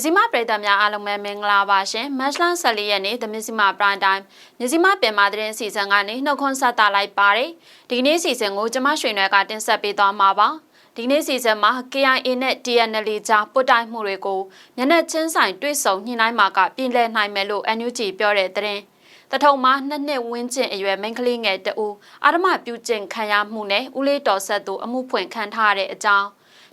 မြစီမပရိသတ်များအားလုံးပဲမင်္ဂလာပါရှင်မတ်လ14ရက်နေ့သမြစီမပရိုင်တိုင်းမြစီမပြင်မာသတင်းစီစဉ်ကနေနှုတ်ခွန်းဆက်တာလိုက်ပါတယ်ဒီကနေ့စီစဉ်ကိုကျမရွှေနွယ်ကတင်ဆက်ပေးသွားမှာပါဒီနေ့စီစဉ်မှာ KIA နဲ့ TNL ကြားပုတ်တိုက်မှုတွေကိုမျက်နှာချင်းဆိုင်တွေ့ဆုံညှိနှိုင်းမှာကပြင်လည်နိုင်မယ်လို့ NUG ပြောတဲ့သတင်းတထုံမှာနှစ်နှစ်ဝင်းကျင်အရွယ်မိန်းကလေးငယ်တဦးအာရမပြုကျင့်ခံရမှုနဲ့ဦးလေးတော်ဆက်သူအမှုဖွင့်ခံထားရတဲ့အကြောင်း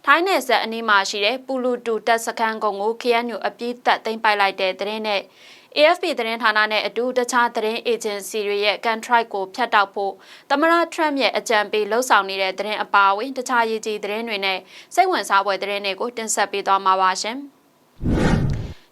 ထိုင်းနယ်ဆက်အနီးမှာရှိတဲ့ပူလူတူတပ်စခန်းကုန်းကို KNU အပြည့်သက်သိမ်းပိုက်လိုက်တဲ့သတင်းနဲ့ AFP သတင်းဌာနနဲ့အတူတခြားသတင်းအေဂျင်စီတွေရဲ့ contract ကိုဖျက်တောက်ဖို့သမရထရမ့်ရဲ့အကြံပေးလှုံ့ဆော်နေတဲ့သတင်းအပါအဝင်တခြားရေးကြီးသတင်းတွေနဲ့စိတ်ဝင်စားဖွယ်သတင်းတွေကိုတင်ဆက်ပေးသွားမှာပါရှင်။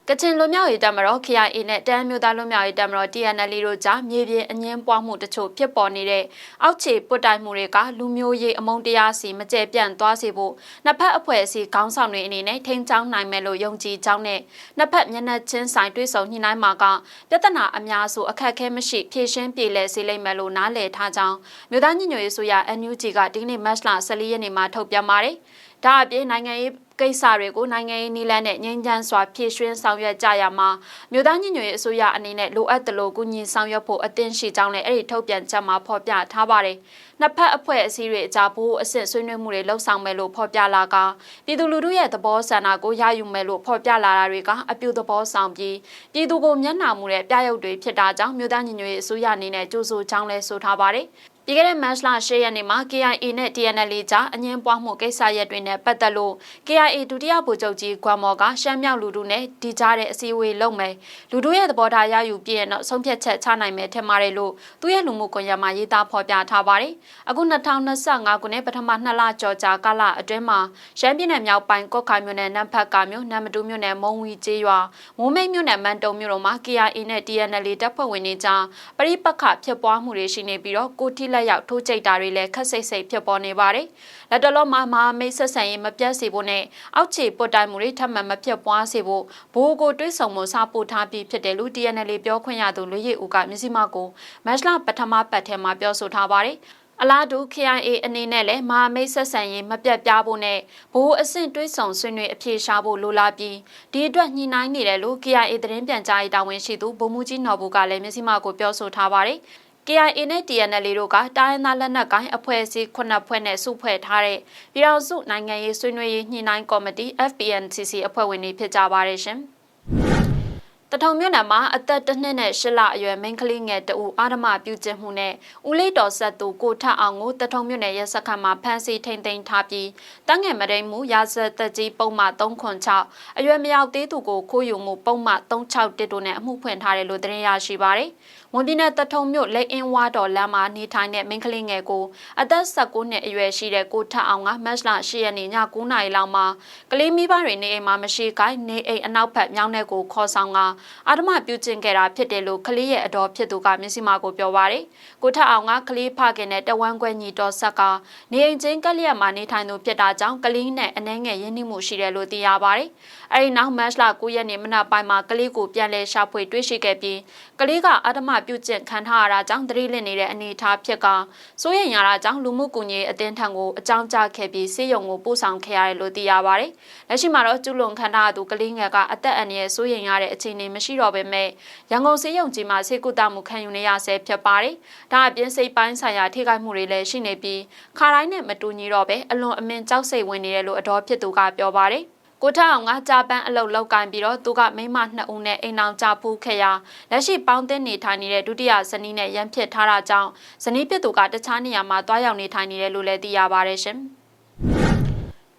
ကချင်လွတ်မြောက်ရေးတပ်မတော် KIA နဲ့တန်းမျိုးသားလွတ်မြောက်ရေးတပ်မတော် TNL တို့ကြားမြေပြင်အငင်းပွားမှုတချို့ဖြစ်ပေါ်နေတဲ့အောက်ခြေပွတ်တိုင်မှုတွေကလူမျိုးရေးအမုန်းတရားစီမကျဲပြန့်သွားစေဖို့နှစ်ဖက်အဖွဲ့အစည်းခေါင်းဆောင်တွေအနေနဲ့ထိန်းချောင်းနိုင်မယ်လို့ယုံကြည်ကြောင်းနဲ့နှစ်ဖက်မျက်နှာချင်းဆိုင်တွေ့ဆုံညှိနှိုင်းမှာကပြဿနာအများစုအခက်အခဲမရှိဖြေရှင်းပြေလည်စေလိမ့်မယ်လို့နားလည်ထားကြောင်းမြို့သားညညရေးဆိုရ NUG ကဒီကနေ့မတ်လ14ရက်နေ့မှာထုတ်ပြန်ပါတယ်။ဒါအပြင်နိုင်ငံရေး ကိစ္စတွေကိုနိုင်ငံရေးနည်းလမ်းနဲ့ငြိမ်းချမ်းစွာဖြည့်ရွှင်းဆောင်ရွက်ကြရမှာမြို့သားညီညွတ်ရေးအစိုးရအနေနဲ့လိုအပ်သလိုကူညီဆောင်ရွက်ဖို့အသင့်ရှိကြောင်းလည်းအဲ့ဒီထုတ်ပြန်ချက်မှာဖော်ပြထားပါတယ်။နှစ်ဖက်အဖွဲ့အစည်းတွေအကြဖို့အဆင့်ဆွေးနွေးမှုတွေလှုပ်ဆောင်မယ်လို့ဖော်ပြလာကပြည်သူလူထုရဲ့သဘောဆန္ဒကိုရယူမယ်လို့ဖော်ပြလာတာတွေကအပြုသဘောဆောင်ပြီးပြည်သူကိုမျက်နှာမူတဲ့ပြရုပ်တွေဖြစ်တာကြောင့်မြို့သားညီညွတ်ရေးအစိုးရအနေနဲ့ကြိုးဆိုကြောင်းလည်းဆိုထားပါတယ်။ ပြီးခဲ့တဲ့မတ်လ10ရက်နေ့မှာ KIA နဲ့ TNL ကြားအငင်းပွားမှုကိစ္စရပ်တွေနဲ့ပတ်သက်လို့ KIA ဒုတိယဗိုလ်ချုပ်ကြီးကွမ်မော်ကရှမ်းမြောက်လူထုနဲ့ဒီကြားတဲ့အစည်းအဝေးလုပ်မယ်လူထုရဲ့သဘောထားရယူပြည့်ရင်တော့ဆုံးဖြတ်ချက်ချနိုင်မယ်ထင်ပါတယ်လို့သူရဲ့လူမှုကွန်ရက်မှာရေးသားဖော်ပြထားပါတယ်အခု2025ခုနှစ်ပထမနှစ်လကျော်ကြာကာလအတွင်းမှာရှမ်းပြည်နယ်မြောက်ပိုင်းကော့ခိုင်မြို့နယ်နမ်ဖတ်ကာမြို့နမ်မတူမြို့နယ်မုံဝီကျေးရွာမိုးမိတ်မြို့နယ်မန်တုံမြို့တို့မှာ KIA နဲ့ TNL တပ်ဖွဲ့ဝင်တွေကြားပရိပက္ခဖြစ်ပွားမှုတွေရှိနေပြီးတော့ကိုတိလက်ရောက်ထိုးကျိတ်တာတွေလည်းခက်စိတ်စိတ်ဖြစ်ပေါ်နေပါတယ်။လက်တလုံးမှာမဟာမိတ်ဆက်ဆံရေးမပြတ်စေဖို့နဲ့အောက်ခြေပုတ်တိုင်မှုတွေထပ်မံမဖြစ်ပွားစေဖို့ဘိုးကိုတွေးဆောင်မှုစပို့ထားပြီးဖြစ်တယ်လို့ TNL ပြောခွင့်ရသူလူရည်ဦးကမြစီမကိုမတ်လပထမပတ်ထဲမှာပြောဆိုထားပါတယ်။အလားတူ KIA အနေနဲ့လည်းမဟာမိတ်ဆက်ဆံရေးမပြတ်ပြားဖို့နဲ့ဘိုးအဆင့်တွေးဆောင်ဆွေးနွေးအပြေရှားဖို့လိုလားပြီးဒီအတွက်ညှိနှိုင်းနေတယ်လို့ KIA သတင်းပြန်ကြားရေးတာဝန်ရှိသူဗိုလ်မှူးကြီးနော်ဘူကလည်းမျက်စိမကိုပြောဆိုထားပါတယ်။ KIA နဲ့ TNL တို့ကတိုင်းရင်းသားလက်နက်ကိုင်အဖွဲ့အစည်းခုနှစ်ဖွဲ့နဲ့စုဖွဲ့ထားတဲ့ပြည်ထောင်စုနိုင်ငံရေးဆွေးနွေးရေးညှိနှိုင်းကော်မတီ FPNCC အဖွဲ့ဝင်တွေဖြစ်ကြပါတယ်ရှင်။ တထုံမြို့နယ်မှာအသက်တစ်နှစ်နဲ့ရှစ်လအရွယ်မိန်းကလေးငယ်တဦးအာဓမပြုကျင့်မှုနဲ့ဦးလေးတော်ဆက်သူကိုထအောင်ကိုတထုံမြို့နယ်ရဲစခန်းမှာဖမ်းဆီးထိန်သိမ်းထားပြီးတန်းငယ်မရိမှုရာဇသက်ကြီးပုံမှ306အရွယ်မရောက်သေးသူကိုခိုးယူမှုပုံမှ361တို့နဲ့အမှုဖွင့်ထားတယ်လို့သတင်းရရှိပါတယ်။ဝန်ပြည်နယ်တထုံမြို့လက်အင်းဝါတော်လမ်းမှာနေထိုင်တဲ့မိန်းကလေးငယ်ကိုအသက်19နှစ်အရွယ်ရှိတဲ့ကိုထအောင်ကမတ်လ10ရက်နေ့ည9နာရီလောက်မှာကလေးမိဘတွေနေအိမ်မှာမရှိကိုင်းနေအိမ်အနောက်ဘက်မြောင်းထဲကိုခေါ်ဆောင်ကအာဓမပြုကျင့်ခဲ့တာဖြစ်တယ်လို့ကလေးရဲ့အတော်ဖြစ်သူကမျက်စိမကိုပြောပါရယ်ကိုထအောင်ကကလေးဖခင်နဲ့တဝမ်းခွဲညီတော်ဆက်ကနေအိမ်ချင်းကလျက်မှာနေထိုင်သူဖြစ်တာကြောင့်ကလေးနဲ့အနှဲငယ်ရင်းနှီးမှုရှိတယ်လို့သိရပါတယ်အဲဒီနောက်မတ်လ9ရက်နေ့မနက်ပိုင်းမှာကလေးကိုပြန်လည်ရှာဖွေတွေ့ရှိခဲ့ပြီးကလေးကအာဓမပြုကျင့်ခံထားရတာကြောင့်သတိလစ်နေတဲ့အနေအထားဖြစ်ကစိုးရိမ်ရတာကြောင့်လူမှုကူညီရေးအသင်းထံကိုအကြောင်းကြားခဲ့ပြီးစေယုံကိုပို့ဆောင်ခဲ့ရတယ်လို့သိရပါတယ်။လက်ရှိမှာတော့ကျူးလွန်ခံထားသူကလေးငယ်ကအသက်အန္တရာယ်စိုးရိမ်ရတဲ့အခြေအနေမရှိတော့ပေမဲ့ရန်ကုန်စေယုံကြီးမှာစေကုသမှုခံယူနေရဆဲဖြစ်ပါတယ်။ဒါအပြင်စိတ်ပိုင်းဆိုင်ရာထိခိုက်မှုတွေလည်းရှိနေပြီးခါတိုင်းနဲ့မတူညီတော့ပဲအလွန်အမင်းကြောက်စိတ်ဝင်နေတယ်လို့အတော်ဖြစ်သူကပြောပါတယ်။ကိုထအောင်ကကြာပန်းအလုတ်လောက်ကင်ပြီးတော့သူကမိမနှစ်ဦးနဲ့အိမ်အောင်ကြပူးခဲ့ရလက်ရှိပေါင်းသင်းနေထိုင်နေတဲ့ဒုတိယဇနီးနဲ့ရန်ဖြစ်ထားတာကြောင့်ဇနီးဖြစ်သူကတခြားနေရာမှာတွားရောက်နေထိုင်နေတယ်လို့လည်းသိရပါတယ်ရှင်။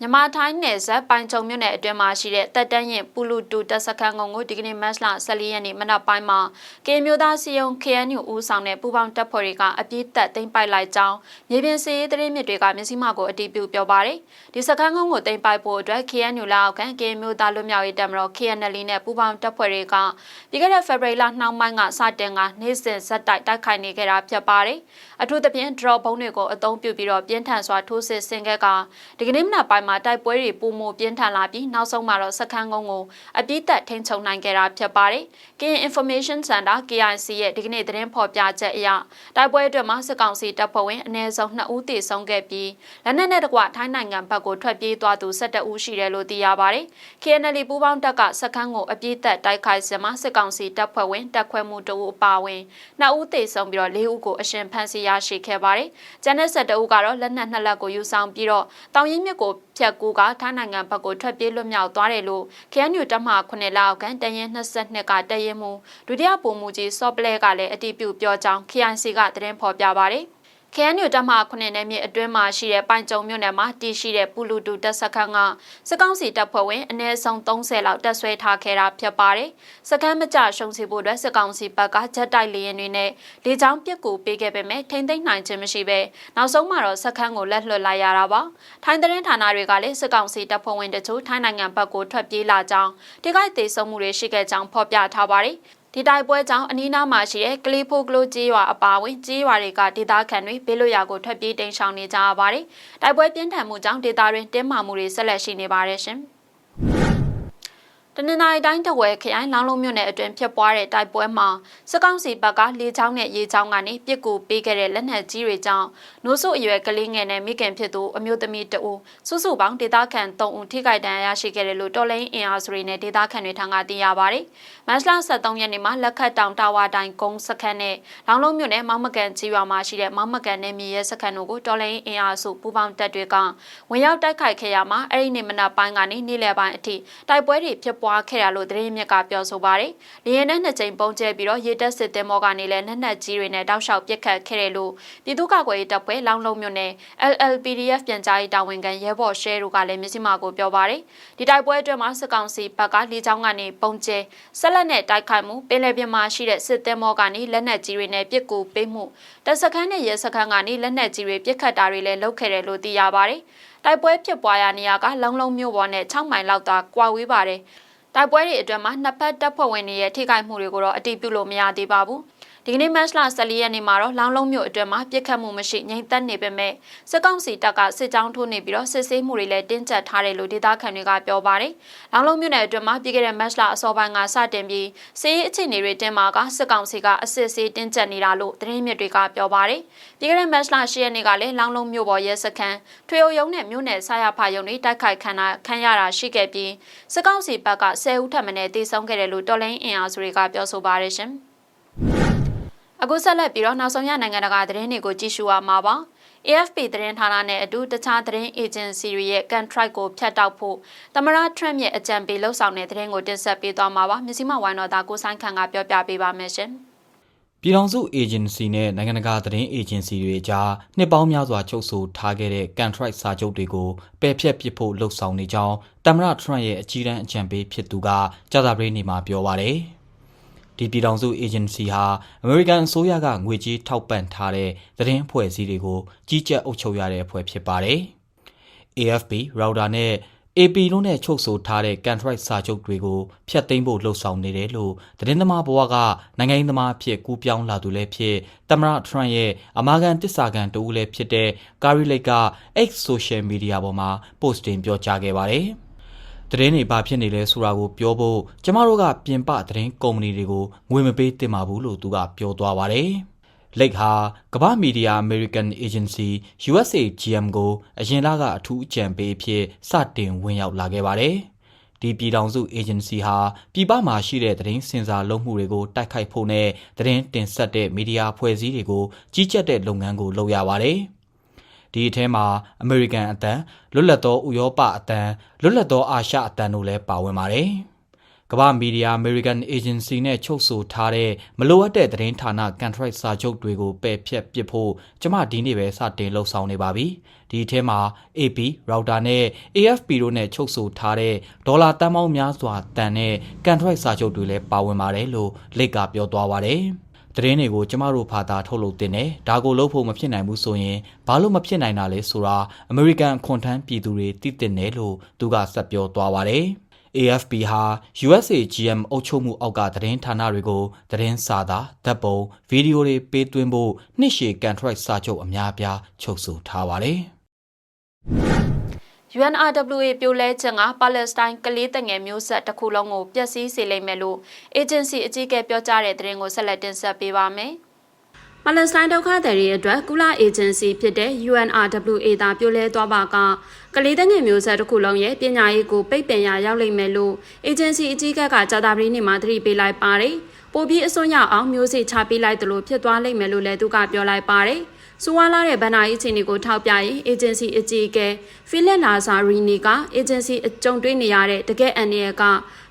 မြမထိုင်းနယ်ဇက်ပိုင်ချုံမြို့နယ်အတွင်းမှာရှိတဲ့တက်တန်းရင်ပူလူတူတပ်စခန်းကုန်းကိုဒီကနေ့မတ်လ14ရက်နေ့မနက်ပိုင်းမှာကေမျိုးသားစီယုံ KNU ဦးဆောင်တဲ့ပူပေါင်းတပ်ဖွဲ့တွေကအပြည့်တက်သိမ်းပိုက်လိုက်ကြောင်းမြေပြင်စစ်ရေးသတင်းမြစ်တွေကမျက်စိမှကိုအတည်ပြုပြောပါတယ်။ဒီစခန်းကုန်းကိုသိမ်းပိုက်ဖို့အတွက် KNU လက်အောက်ခံကေမျိုးသားလွတ်မြောက်ရေးတပ်မတော် KNL နဲ့ပူပေါင်းတပ်ဖွဲ့တွေကပြီးခဲ့တဲ့ဖေဖော်ဝါရီလနှောင်းပိုင်းကစတင်ကနေ့စဉ်ဇက်တိုက်တိုက်ခိုက်နေခဲ့တာဖြစ်ပါတယ်။အထူးသဖြင့် drop ဘုံတွေကိုအသုံးပြုပြီးတော့ပြင်းထန်စွာထိုးစစ်ဆင်ခဲ့ကဒီကနေ့မနက်ပိုင်းမှာတိုက်ပွဲတွေပုံမပြင်းထန်လာပြီးနောက်ဆုံးမှာတော့စခန်းကုန်းကိုအပြစ်သက်ထိန်းချုပ်နိုင်ခဲ့တာဖြစ်ပါတယ်။ KN Information Center KIC ရဲ့ဒီကနေ့သတင်းဖော်ပြချက်အရတိုက်ပွဲအတွက်မှာစစ်ကောင်စီတပ်ဖွဲ့ဝင်အနည်းဆုံး2ဦးသေဆုံးခဲ့ပြီးလက်နက်နဲ့တကွထိုင်းနိုင်ငံဘက်ကိုထွက်ပြေးသွားသူ12ဦးရှိတယ်လို့သိရပါတယ်။ KNL ပူးပေါင်းတပ်ကစခန်းကိုအပြစ်သက်တိုက်ခိုက်စမှာစစ်ကောင်စီတပ်ဖွဲ့ဝင်တပ်ခွဲမှုတအူအပါဝင်2ဦးသေဆုံးပြီးတော့4ဦးကိုအရှင်ဖမ်းဆီးရရှိခဲ့ပါတယ်။ကျန်တဲ့12ဦးကတော့လက်နက်နှစ်လက်ကိုယူဆောင်ပြီးတော့တောင်ရင်မြစ်ကိုဖြတ်ကူးကထိုင်းနိုင်ငံဘက်ကိုထွက်ပြေးလွတ်မြောက်သွားတယ်လို့ KNU တပ်မ9လောက်ကန်တရင်22ကတရင်မှုဒုတိယပုံမှုကြီးစော့ပလဲကလည်းအတီးပြုပြောကြောင်း KIC ကသတင်းဖော်ပြပါတယ်။ KNU တပ်မ9နယ်မြေအတွင်းမှာရှိတဲ့ပိုင်ကြုံမြို့နယ်မှာတည်ရှိတဲ့ပူလူတူတပ်စခန်းကစစ်ကောင်စီတပ်ဖွဲ့ဝင်အနည်းဆုံး30လောက်တပ်ဆွဲထားခဲ့တာဖြစ်ပါတယ်။စခန်းမကြရှုံစီဖို့အတွက်စစ်ကောင်စီဘက်ကဂျက်တိုက်လေယာဉ်တွေနဲ့လေကြောင်းပစ်ကူပေးခဲ့ပေမဲ့ထိမ့်သိမ်းနိုင်ခြင်းမရှိဘဲနောက်ဆုံးမှာတော့စခန်းကိုလက်လွှတ်လိုက်ရတာပါ။ထိုင်းသတင်းဌာနတွေကလည်းစစ်ကောင်စီတပ်ဖွဲ့ဝင်တချို့ထိုင်းနိုင်ငံဘက်ကိုထွက်ပြေးလာကြောင်းတိကျသေးဆုံးမှုတွေရှိခဲ့ကြောင်းဖော်ပြထားပါတယ်။ ဒီတိုက်ပွဲကြောင့်အနီးနားမှာရှိတဲ့ကလီဖိုကလိုကျေးရွာအပါအဝင်ကျေးရွာတွေကဒေသခံတွေဘေးလွတ်ရာကိုထွက်ပြေးတိမ်းရှောင်နေကြရပါတယ်။တိုက်ပွဲပြင်းထန်မှုကြောင့်ဒေသတွင်းတင်းမာမှုတွေဆက်လက်ရှိနေပါတယ်ရှင်။ တနင်္လာရီတိုင်းတဝဲခရိုင်လောင်းလုံးမြို့နယ်အတွင်းဖြစ်ပွားတဲ့တိုက်ပွဲမှာစစ်ကောင်စီဘက်ကလေကြောင်းနဲ့ရေကြောင်းကနေပစ်ကူပေးခဲ့တဲ့လက်နက်ကြီးတွေကြောင့်နိုးစုအရွယ်ကလေးငယ်နဲ့မိခင်ဖြစ်သူအမျိုးသမီးတဦးစုစုပေါင်းဒေသခံ3ဦးထိခိုက်ဒဏ်ရာရရှိခဲ့တယ်လို့တော်လိုင်းအင်အားစုတွေနဲ့ဒေသခံတွေထံကသိရပါဗျ။မတ်လ23ရက်နေ့မှာလက်ခတ်တောင်တာဝါတိုင်ကုန်းစခန်းနဲ့လောင်းလုံးမြို့နယ်မောင်မကန်ကြီးရွာမှာရှိတဲ့မောင်မကန်နယ်မြေရဲစခန်းတို့ကိုတော်လိုင်းအင်အားစုပူးပေါင်းတပ်တွေကဝင်ရောက်တိုက်ခိုက်ခဲ့ရမှာအဲ့ဒီနေ့မနက်ပိုင်းကနေနေ့လယ်ပိုင်းအထိတိုက်ပွဲတွေဖြစ်ပွားခဲ့ရလို့သတင်းမြစ်ကပြောဆိုပါတယ်။လေရင်နဲ့နှစ်ကြိမ်ပုံကျဲပြီးတော့ရေတက်စစ်တင်မောကနေလည်းလက်နက်ကြီးတွေနဲ့တောက်လျှောက်ပစ်ခတ်ခဲ့တယ်လို့ပြည်သူ့ကာကွယ်ရေးတပ်ဖွဲ့လောင်းလုံးမြို့နယ် LLPDF ပြန်ကြားရေးတာဝန်ခံရဲဘော်ရှဲတို့ကလည်းမြစီမာကိုပြောပါတယ်။ဒီတိုက်ပွဲအတွင်းမှာစစ်ကောင်စီဘက်ကလေကြောင်းကနေပုံကျဲဆက်လက်နဲ့တိုက်ခိုက်မှုပင်လယ်ပြင်မှာရှိတဲ့စစ်တင်မောကနေလက်နက်ကြီးတွေနဲ့ပစ်ကူပေးမှုတပ်စခန်းနဲ့ရဲစခန်းကနေလက်နက်ကြီးတွေပစ်ခတ်တာတွေလည်းလုပ်ခဲ့တယ်လို့သိရပါတယ်။တိုက်ပွဲဖြစ်ပွားရာနေရာကလုံလုံမြို့ပေါ်နဲ့6မိုင်လောက်သာကွာဝေးပါတယ်။ တိုက်ပွဲတွေအတွင်းမှာနှစ်ဖက်တပ်ဖွဲ့ဝင်တွေရဲ့ထိခိုက်မှုတွေကိုတော့အတည်ပြုလို့မရသေးပါဘူး ဒီကနေ့မတ်လ14ရက်နေ့မှာတော့လောင်လုံးမြို့အတွင်းမှာပြစ်ခတ်မှုမရှိငြိမ်သက်နေပေမဲ့စစ်ကောင်စီတပ်ကစစ်ကြောင်းထိုးနေပြီးတော့စစ်ဆေးမှုတွေလည်းတင်းကျပ်ထားတယ်လို့ဒေသခံတွေကပြောပါတယ်။လောင်လုံးမြို့နယ်အတွင်းမှာပြည်ခဲ့တဲ့မတ်လအစောပိုင်းကစတင်ပြီးစစ်ရေးအခြေအနေတွေတင်းမာကစစ်ကောင်စီကအစစ်ဆေးတင်းကျပ်နေတာလို့သတင်းမြစ်တွေကပြောပါတယ်။ပြည်ခဲ့တဲ့မတ်လ10ရက်နေ့ကလည်းလောင်လုံးမြို့ပေါ်ရဲစခန်းထွေအုပ်ရုံးနဲ့မြို့နယ်ဆရာဖာရုံတွေတိုက်ခိုက်ခံတာခံရတာရှိခဲ့ပြီးစစ်ကောင်စီဘက်က10ဦးထပ်မံတေဆုံးခဲ့တယ်လို့တော်လိုင်းအင်အားစုတွေကပြောဆိုပါတယ်ရှင်။ အခုဆက်လက်ပြီးတော့နောက်ဆုံးရနိုင်ငံတကာသတင်းတွေကိုကြည့်ရှုရမှာပါ AFP သတင်းဌာနနဲ့အတူတခြားသတင်းအေဂျင်စီတွေရဲ့ contract ကိုဖျက်တောက်ဖို့သမရ Trump ရဲ့အကြံပေးလှုပ်ဆောင်တဲ့သတင်းကိုတင်ဆက်ပေးသွားမှာပါမြစီမဝိုင်းတော်သားကိုဆိုင်ခန့်ကပြောပြပေးပါမယ်ရှင်ပြည်ထောင်စုအေဂျင်စီနဲ့နိုင်ငံတကာသတင်းအေဂျင်စီတွေကြားနှစ်ပေါင်းများစွာချုပ်ဆိုထားခဲ့တဲ့ contract စာချုပ်တွေကိုပယ်ဖျက်ပစ်ဖို့လှုံ့ဆော်နေကြောင်းသမ္မတ Trump ရဲ့အကြီးတန်းအကြံပေးဖြစ်သူကကြာသပတေးနေ့မှာပြောပါရယ်။ ဒီပြည်ထောင်စုအေဂျင်စီဟာအမေရိကန်အစိုးရကငွေကြေးထောက်ပံ့ထားတဲ့သတင်းအဖွဲ့အစည်းတွေကိုကြီးကြပ်အုပ်ချုပ်ရတဲ့အဖွဲ့ဖြစ်ပါတယ်။ AFP, Router နဲ့ AP တို့နဲ့ချုပ်ဆိုထားတဲ့ contract စာချုပ်တွေကိုဖျက်သိမ်းဖို့လှုံ့ဆော်နေတယ်လို့သတင်းသမားဘဝကနိုင်ငံရေးသမားအဖြစ်ကူးပြောင်းလာသူလည်းဖြစ်သမ္မတ Trump ရဲ့အမာခံတစ္ဆာခံတဦးလည်းဖြစ်တဲ့ Carrie Lake က X social media ပေါ်မှာ post တင်ပြောကြားခဲ့ပါတယ်။ သတင်းတွေဘာဖြစ်နေလဲဆိုတာကိုပြောဖို့ကျမတို့ကပြင်ပသတင်းကုမ္ပဏီတွေကိုငွေမပေးသင့်ပါဘူးလို့သူကပြောသွားပါတယ်။လက်ဟာကမ္ဘာမီဒီယာ American Agency USAGM ကိုအရင်လကအထူးအကြံပေးအဖြစ်စတင်ဝင်ရောက်လာခဲ့ပါတယ်။ဒီပြည်ထောင်စု agency ဟာပြည်ပမှာရှိတဲ့သတင်းစင်စာလုပ်မှုတွေကိုတိုက်ခိုက်ဖို့နဲ့သတင်းတင်ဆက်တဲ့မီဒီယာဖွဲ့စည်းတွေကိုကြီးကြပ်တဲ့လုပ်ငန်းကိုလုပ်ရပါတယ်။ ဒီအထဲမှာအမေရိကန်အတန်လွတ်လပ်သောဥရောပအတန်လွတ်လပ်သောအာရှအတန်တို့လည်းပါဝင်ပါတယ်။ကမ္ဘာမီဒီယာ American Agency နဲ့ချုပ်ဆိုထားတဲ့မလိုအပ်တဲ့သတင်းဌာန contract စာချုပ်တွေကိုပယ်ဖျက်ပစ်ဖို့ကျမဒီနေ့ပဲစတင်လှုပ်ဆောင်နေပါပြီ။ဒီအထဲမှာ AP, Router နဲ့ AFP တို့နဲ့ချုပ်ဆိုထားတဲ့ဒေါ်လာတန်ပေါင်းများစွာတန်တဲ့ contract စာချုပ်တွေလည်းပါဝင်ပါတယ်လို့လက်ကပြောသွားပါတယ်။ သတင်းတွေကိုကျမတို့ဖာသာထုတ်လုပ်တင်တယ်ဒါကိုလုပ်ဖို့မဖြစ်နိုင်ဘူးဆိုရင်ဘာလို့မဖြစ်နိုင်တာလဲဆိုတာအမေရိကန်ခွန်ထမ်းပြည်သူတွေသိတင်တယ်လို့သူကဆက်ပြောသွားပါတယ် AFP ဟာ USA GM အုပ်ချုပ်မှုအောက်ကသတင်းဌာနတွေကိုသတင်းစာသားဓာတ်ပုံဗီဒီယိုတွေပေးသွင်းဖို့နှစ်ရှည် contract စာချုပ်အများအပြားချုပ်ဆိုထားပါတယ်။ UNRWA ပြိုလဲခြင်းကပါလက်စတိုင်းကလေးတငယ်မျိုးဆက်တစ်ခုလုံးကိုပျက်စီးစေလိမ့်မယ်လို့ agency အကြီးအကဲပြောကြားတဲ့သတင်းကိုဆက်လက်တင်ဆက်ပေးပါမယ်။ပါလက်စတိုင်းဒုက္ခသည်တွေအတွက်ကုလအေဂျင်စီဖြစ်တဲ့ UNRWA သာပြိုလဲသွားပါကကလေးတငယ်မျိုးဆက်တစ်ခုလုံးရဲ့ပညာရေးကိုပိတ်ပင်ရရောက်လိမ့်မယ်လို့ agency အကြီးအကဲကကြာတာပရီနေ့မှာသတိပေးလိုက်ပါတယ်။ပိုပြီးအစွန်းရောက်အောင်မျိုးစေ့ချပေးလိုက်တယ်လို့ဖြစ်သွားလိမ့်မယ်လို့လည်းသူကပြောလိုက်ပါတယ်။ စူဝါလာတဲ့ဗန်နာရေးအခြေအနေကိုထောက်ပြရင် agency အကြီးအကဲဖီလက်လာဇာရီနီက agency အကြုံတွေ့နေရတဲ့တကယ်အန်ရဲ့က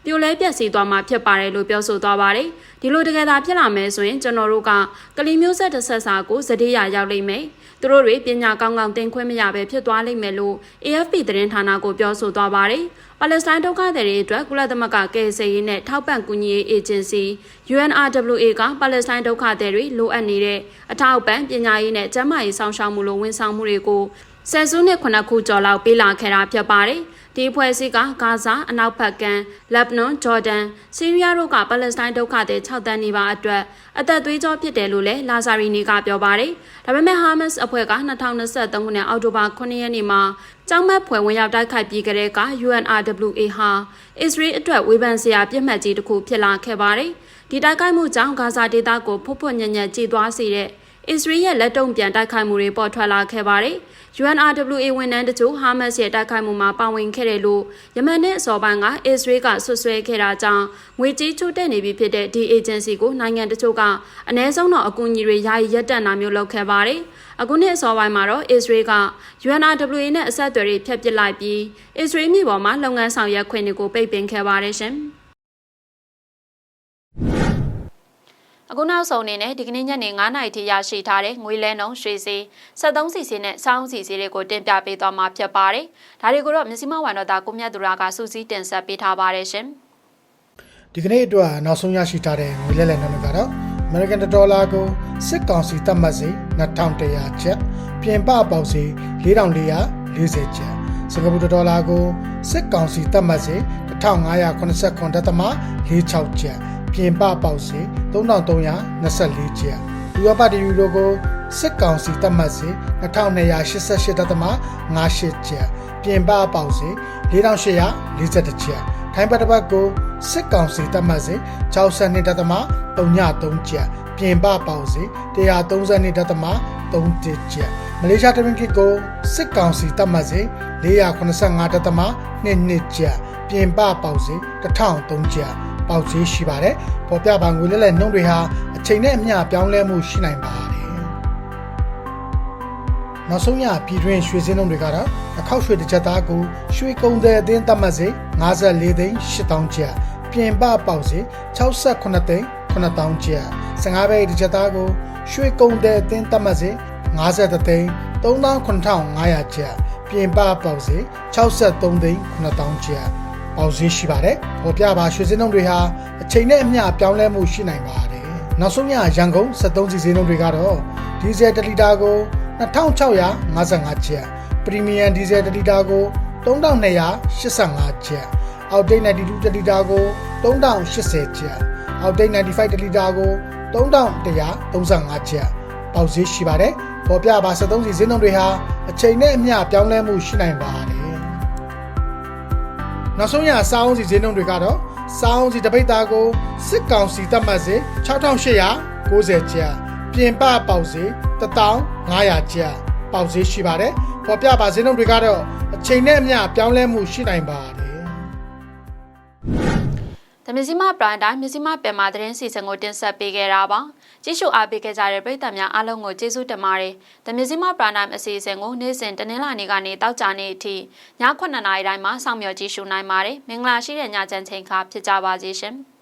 ပြိုလဲပြက်စီးသွားမှာဖြစ်ပါတယ်လို့ပြောဆိုသွားပါတယ်။ဒီလိုတကယ်သာဖြစ်လာမယ်ဆိုရင်ကျွန်တော်တို့ကကလီမျိုးဆက်တစ်ဆက်စာကိုစတေးရရောက်လိမ့်မယ်။သူတို့တွေပညာကောင်းကောင်းသင်ခွင့်မရဘဲဖြစ်သွားလိမ့်မယ်လို့ AFP သတင်းဌာနကိုပြောဆိုသွားပါတယ်။ပါလက်စတိုင်းဒုက္ခသည်တွေအတွက်ကုလသမဂ္ဂကယ်ဆယ်ရေးနဲ့ထောက်ပံ့ကူညီရေးအေဂျင်စီ UNRWA ကပါလက်စတိုင်းဒုက္ခသည်တွေလိုအပ်နေတဲ့အထောက်ပံ့ပညာရေးနဲ့ကျန်းမာရေးဆောင်ရှောက်မှုလိုဝန်ဆောင်မှုတွေကိုဆယ်စုနှစ်ခုနှစ်ခုကျော်လောက်ပေးလာခဲ့တာဖြစ်ပါတယ်။ ဒီအဖွဲ့အစည်းကဂါဇာအနောက်ဘက်ကန်လက်ဘနွန်ဂျော်ဒန်ဆီးရီးယားတို့ကပါလက်စတိုင်းဒုက္ခသည်6တန်းနေပါအတွက်အသက်သွေးကြောဖြစ်တယ်လို့လည်းလာဇာရီနီကပြောပါတယ်။ဒါပေမဲ့ဟာမတ်စ်အဖွဲ့က2023ခုနှစ်အောက်တိုဘာ9ရက်နေ့မှာကျောင်းမက်ဖွဲ့ဝင်ရောက်တိုက်ခိုက်ပြီးကြတဲ့က UNRWA ဟာအစ္စရေးအတွက်ဝေဖန်စရာပြစ်မှတ်ကြီးတစ်ခုဖြစ်လာခဲ့ပါတယ်။ဒီတိုက်ခိုက်မှုကြောင့်ဂါဇာဒေသကိုဖုတ်ဖွညံ့ညံ့ကြည်သွားစေတဲ့အစ္စရေးရဲ့လက်တုံ့ပြန်တိုက်ခိုက်မှုတွေပေါ်ထွက်လာခဲ့ပါတယ်။ UNRWA ဝန်ထမ်းတချို့ဟာမတ်စ်ရဲ့တိုက်ခိုက်မှုမှာပါဝင်ခဲ့တယ်လို့ယမန်နဲ့အစောပိုင်းကအစ္စရေးကဆွဆွဲခဲ့တာကြောင့်ငွေကြေးချို့တဲ့နေပြီဖြစ်တဲ့ဒီ agency ကိုနိုင်ငံတချို့ကအ ਨੇ ဆုံးတော့အကူအညီတွေယာယီရပ်တန့်တာမျိုးလုပ်ခဲ့ပါတယ်။အခုနှစ်အစောပိုင်းမှာတော့အစ္စရေးက UNRWA နဲ့အဆက်အသွယ်တွေဖျက်ပစ်လိုက်ပြီးအစ္စရေးမြို့ပေါ်မှာလုပ်ငန်းဆောင်ရွက်ခွင့်တွေကိုပိတ်ပင်ခဲ့ပါတယ်ရှင်။ အခုနောက်ဆုံးအနေနဲ့ဒီကနေ့ညနေ9:00နာရီထိရရှိထားတဲ့ငွေလဲနှုန်းရွှေစီ73စီစီနဲ့စောင်းစီစီတွေကိုတင်ပြပေးသွားမှာဖြစ်ပါတယ်။ဒါတွေကိုတော့မြစီမဝန်တော်သားကိုမြတ်သူရကစူးစီးတင်ဆက်ပေးထားပါတယ်ရှင်။ဒီကနေ့အတွက်နောက်ဆုံးရရှိထားတဲ့ငွေလဲလှယ်နှုန်းတွေကတော့ American ဒေါ်လာကိုစစ်ကောင်စီသတ်မှတ်စေ2100ကျပ်ပြင်ပပေါက်စေ4440ကျပ်စင်ကာပူဒေါ်လာကိုစစ်ကောင်စီသတ်မှတ်စေ1589.46ကျပ် ပြင်ပပေါက်စေ3324ကျပ်ဥရောပတယူရိုကိုစစ်ကောင်စီသတ်မှတ်စေ2288.58ကျပ်ပြင်ပပေါက်စေ4841ကျပ်ထိုင်းပတ်တစ်ပတ်ကိုစစ်ကောင်စီတတ်မှတ်စေ62.33ကျပ်ပြင်ပပေါင်စေ132.31ကျပ်မလေးရှားတမင်ကစ်ကိုစစ်ကောင်စီတတ်မှတ်စေ485.22ကျပ်ပြင်ပပေါင်စေ1003ကျပ် ပေါက်ဈေးရှိပါတယ်ပေါ်ပြပါငွေလဲလဲနှုန်းတွေဟာအချိန်နဲ့အမျှပြောင်းလဲမှုရှိနိုင်ပါတယ်နောက်ဆုံးရပြည်တွင်းရွှေစင်းလုံးတွေကတော့အခောက်ရွှေတစ်ချက်သားကိုရွှေကုံတဲ့အသင်းသတ်မှတ်စေ54သိန်း8000ကျပ်ပြင်ပပေါက်စေ68သိန်း9000ကျပ်15ဘဲတစ်ချက်သားကိုရွှေကုံတဲ့အသင်းသတ်မှတ်စေ53သိန်း39,500ကျပ်ပြင်ပပေါက်စေ63သိန်း9000ကျပ် ပေါက်ဈေးရှိပါတယ်။ပေါ်ပြပါရွှေစင်းလုံးတွေဟာအချိန်နဲ့အမျှပြောင်းလဲမှုရှိနိုင်ပါတယ်။နောက်ဆုံးရရန်ကုန်73စီစင်းလုံးတွေကတော့ဒီဇယ်1လီတာကို2655ကျပ်ပရီမီယံဒီဇယ်1လီတာကို3285ကျပ်အောက်တိတ်92တလီတာကို3080ကျပ်အောက်တိတ်95တလီတာကို3135ကျပ်ပေါက်ဈေးရှိပါတယ်ပေါ်ပြပါ73စီဈေးနှုန်းတွေဟာအချိန်နဲ့အမျှပြောင်းလဲမှုရှိနိုင်ပါတယ် နောက်ဆုံးရစောင်းစီဈေးနှုန်းတွေကတော့စောင်းစီတပိတ်သားကိုစစ်ကောင်စီသတ်မှတ်စေ6890ကျပ်ပြင်ပပေါက်စေ1500ကျပ်ပေါက်ဈေးရှိပါတယ်ပေါ်ပြပါဈေးနှုန်းတွေကတော့အချိန်နဲ့အမျှပြောင်းလဲမှုရှိနိုင်ပါတယ်။သမစီမပရိုင်တိုင်းမြစီမပင်မာသတင်းစီစဉ်ကိုတင်ဆက်ပေးခဲ့တာပါ။ ကြည့်ရှုအားပေးခဲ့ကြတဲ့ပရိသတ်များအားလုံးကိုကျေးဇူးတင်ပါတယ်။သမစီမပရိုင်တိုင်းအစီအစဉ်ကိုနေ့စဉ်တနင်္လာနေ့ကနေတောက်ကြနေ့အထိည9:00နာရီတိုင်းမှာစောင့်မျှော်ကြည့်ရှုနိုင်ပါတယ်။မင်္ဂလာရှိတဲ့ညချမ်းချိန်ခါဖြစ်ကြပါစေရှင်။